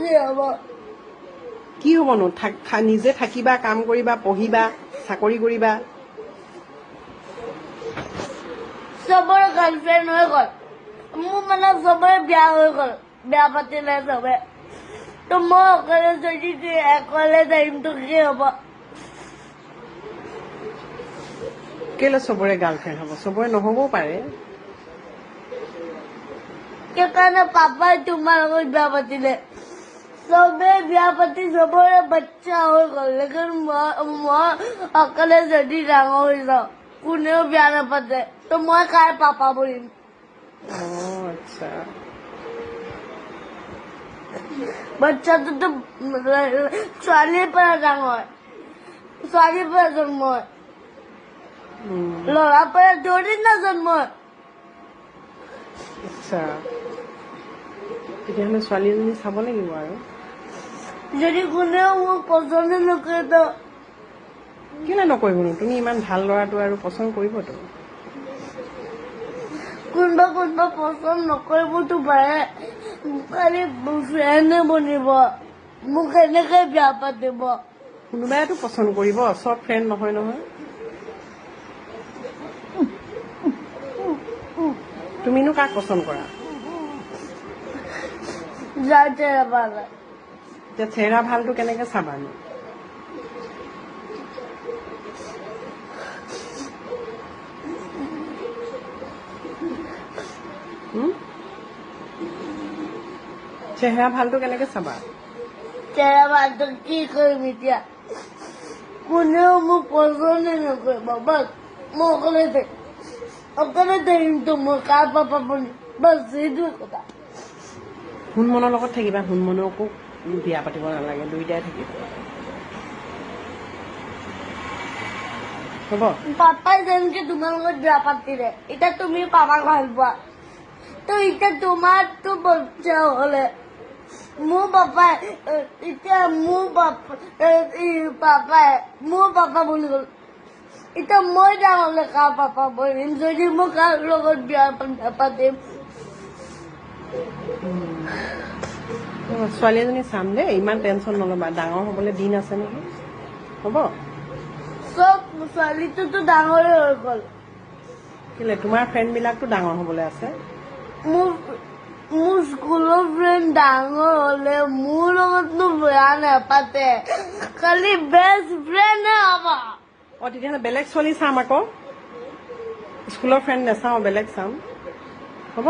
কি হ'ব কি হ'বনো নিজে থাকিবা কাম কৰিবা পঢ়িবা চাকৰি কৰিবা। চবৰে গাৰ্লফ্ৰেণ্ড হৈ গ'ল। মোৰ মানে চবৰে বিয়া হৈ গ'ল। বেয়া পাতিলে চবে। তো মই অকলে যদি অকলে টাইমটো কি হ'ব? কেলে চবৰে গাৰ্লফ্ৰেণ্ড হ'ব? চবৰে নহ'বও পাৰে। সেইকাৰণে পাপাই তোমাৰ লগত বিয়া পাতিলে চবে বিয়া পাতি চবৰে বাচ্চা হৈ গ'ল লেকিন মই মই অকলে যদি ডাঙৰ হৈ যাওঁ কোনেও বিয়া নাপাতে তো মই কাৰ পাপা বনিম অঁ আচ্ছা বাচ্চাটোতো ছোৱালীৰ পৰা ডাঙৰ ছোৱালীৰ পৰা জন্ম হয় উম, ল'ৰাৰ আচ্ছা। তেতিয়াহ'লে ছোৱালীজনী চাব লাগিব আৰু। যদি কোনেও মোক পচন্দ নকৰে তো। কেলে নকৰিবনো? তুমি ইমান ভাল ল'ৰাটো আৰু পচন্দ কৰিবতো। কোনোবা কোনোবা পচন্দ নকৰিবতো পাৰে। খালি ফ্ৰেণ্ডে বনিব। মোক এনেকে বিয়া পাতিব। কোনোবাইতো পচন্দ কৰিব। চব ফ্ৰেণ্ড নহয় নহয়। তুমিনো কাক পচন্দ কৰা? যাৰ এতিয়া চেহেৰা ভালটো কেনেকে চাবানো? হুম? চেহেৰা ভালটো কেনেকে চাবা? চেৰা ভালটো কি কৰিম এতিয়া? কোনেও মোক পচন্দে নকৰিব বাছ মই অকলে থাকিম অকলে থাকিমতো মই কাৰ পাপা বনিম বাছ সেইটোৱে কথা। হুনমনৰ লগত থাকিবা হুনমনকো বিয়া পাতিব নালাগে দুইটাই থাকিব। হ'ব? পাপাই যেনেকে তোমাৰ লগত বিয়া পাতিলে এতিয়া তুমি পাপাক ভাল পোৱা তো এতিয়া তোমাৰতো বাচ্চা হলে মোৰ পাপাই এতিয়া মোৰ পাপা পাপাই মোৰ পাপা বুলি গ'ল ডাঙৰ হ'লে কাৰ পাপা বনিম যদি মই কাৰ লগত বিয়া নাপাতিম অ, ছোৱালী এজনী চাম দেই ইমান টেনচন নল'বা ডাঙৰ হ'বলৈ দিন আছে নেকি হ'ব চব ছোৱালীটোতো ডাঙৰে হৈ গ'ল কেলে তোমাৰ ফ্ৰেণ্ডবিলাকতো ডাঙৰ হ'বলৈ আছে মোৰ মোৰ স্কুলৰ ফ্ৰেণ্ড ডাঙৰ হলে মোৰ লগতনো বেয়া নাপাতে খালি বেষ্ট ফ্ৰেণ্ডে হ'ব অ তেতিয়াহ'লে বেলেগ ছোৱালী চাম আকৌ। স্কুলৰ ফ্ৰেণ্ড নাচাওঁ বেলেগ চাম। হ'ব?